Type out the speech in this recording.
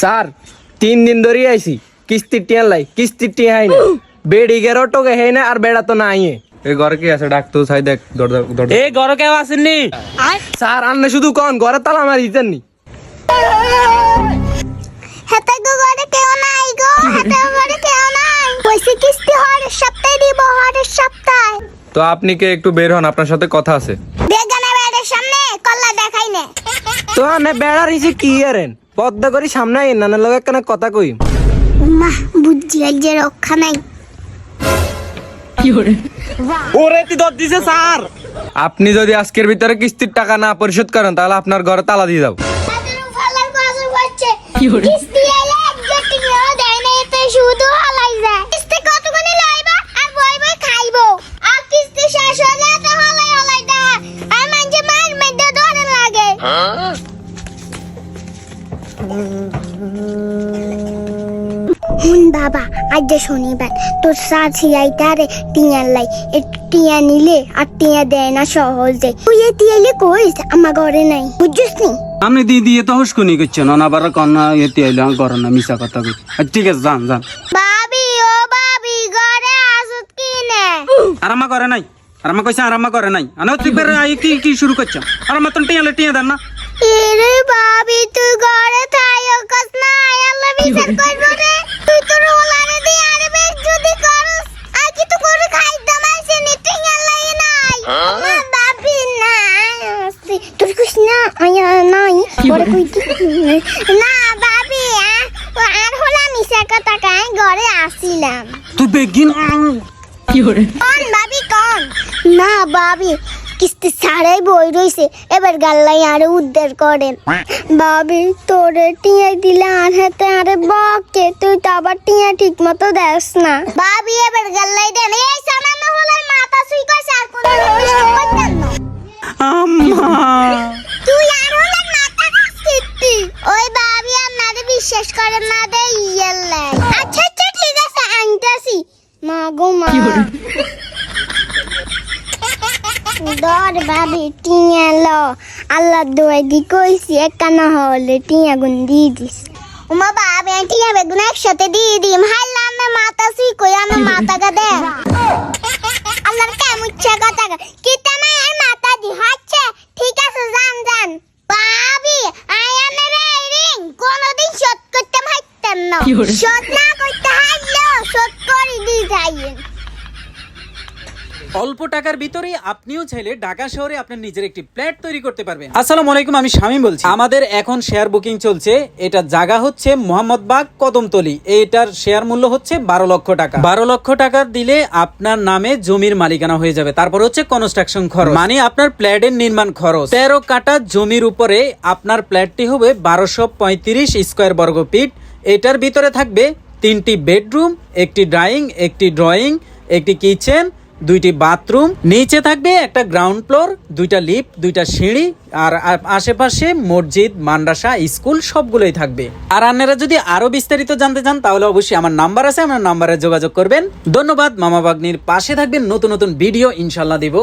Sir তিন দিন ধরে আইছি। কিস্তির টিয়া লাই কিস্তির টিয়া হাই না বেড়ি গেরো টোকে হেই না আর বেড়া তো নাই এই ঘরে কি আছে? ডাক তো সাই দেখ দরজা এই ঘরে কেউ আসেননি স্যার আন্নে শুধু কন ঘরে তালা মারি দিতেন নি। হাতে গো ঘরে কেউ নাই গো হাতে ঘরে কেউ নাই। পয়সা কিস্তি হরের সপ্তাহে দিব হরের সপ্তাহে। তো আপনি কে? একটু বের হন আপনার সাথে কথা আছে। বেগানা বেড়ের সামনে কল্লা দেখাই নে। তো আমি বেড়ার হিসে কি এরেন? পদ্মা করি সামনে নানা না লোক একখানা কথা কই মা বুদ্ধি যে রক্ষা নাই। ওরে? তুই দর দিছে স্যার। আপনি যদি আজকের ভিতরে কিস্তির টাকা না পরিশোধ করেন তাহলে আপনার ঘরে তালা দিয়ে দাও তাদের হুন বাবা আজ যে শনিবার তোর সাথ সিয়াইতারে টিয়া লাই। একটু টিয়া নিলে আর টিয়া দেয় না সহজে। তুই এ টিয়ালে কইস আমার ঘরে নাই। বুঝছিস নি? আপনি দিয়ে দিয়ে তো হুস্কুনি করছেন অনাবার কন্যা এতে আইলে করে না মিশা কথা কই ঠিক আছে যান যান। বাবি ও বাবি ঘরে আসুত কি নে? আর আমা করে নাই। আর আমা কইছে আর আমা করে নাই। আনো তুই বের আই কি কি শুরু করছেন আর আমার তো টিয়ালে টিয়া দেন না। এরে বাবি তুই ঘরে নি বাবি বাবি আর হলা মিশা কথা কাই ঘরে আসিলাম। তুই বেগিন কোন ভাবি কোন। না ভাবি কিস্তি ছাড়াই বই রইছে। এবার গাল্লাই আরে উদ্ধার করেন ভাবি তোরে টিয়া দিলে আর হাতে আরে বকে তুই তো আবার টিয়া ঠিক মতো দেস না। ভাবি এবার গাল্লাই দেন। এই সামান্য হলার মাথা সুই কইছে আর কোন না। আম্মা। তুই আর হলার মাথা কাস্তি। ওই ভাবি আপনারে বিশ্বাস করেন না দে ইয়েলে আচ্ছা আচ্ছা ঠিক আছে আনতাছি। মা গো মা। দর ভাবি টিয়া লো। আল্লাহ দোয়াই দি কইছি একানা হলে টিয়া গুন দি দিস উমা বাবা টিয়া বেগুন একসাথে দিয়ে দিম। হাল্লা আমার মাথা সুই কই আমার মাথাটা দে। আল্লাহর কেমন ইচ্ছা কথা কি তামা আর মাথা দি হচ্ছে ঠিক আছে যান যান। ভাবি আই আমি রে রিং। কোনদিন শোধ করতে পারতাম না। শোধ না করতে হারলেও শোধ করে দি যাইয়েন। অল্প টাকার ভিতরেই আপনিও চাইলে ঢাকা শহরে আপনার নিজের একটি ফ্ল্যাট তৈরি করতে পারবেন। আসসালামু আলাইকুম, আমি শামীম বলছি। আমাদের এখন শেয়ার বুকিং চলছে। এটা জায়গা হচ্ছে মোহাম্মদবাগ কদমতলি। এটার শেয়ার মূল্য হচ্ছে বারো লক্ষ টাকা। বারো লক্ষ টাকা দিলে আপনার নামে জমির মালিকানা হয়ে যাবে। তারপর হচ্ছে কনস্ট্রাকশন খরচ। মানে আপনার ফ্ল্যাটের নির্মাণ খরচ। তেরো কাটা জমির উপরে আপনার ফ্ল্যাটটি হবে বারোশো পঁয়ত্রিশ স্কোয়ার বর্গ ফিট। এটার ভিতরে থাকবে তিনটি বেডরুম, একটি ড্রয়িং একটি ড্রয়িং, একটি কিচেন দুইটি বাথরুম, নিচে থাকবে একটা গ্রাউন্ড ফ্লোর দুইটা লিফট দুইটা সিঁড়ি, আর আশেপাশে মসজিদ মান্ডাসা স্কুল সবগুলোই থাকবে। আর আপনারা যদি আরও বিস্তারিত জানতে চান, তাহলে অবশ্যই আমার নাম্বার আছে, আমার নাম্বারে যোগাযোগ করবেন। ধন্যবাদ, মামা বাগনির পাশে থাকবেন, নতুন নতুন ভিডিও ইনশাল্লাহ দিব।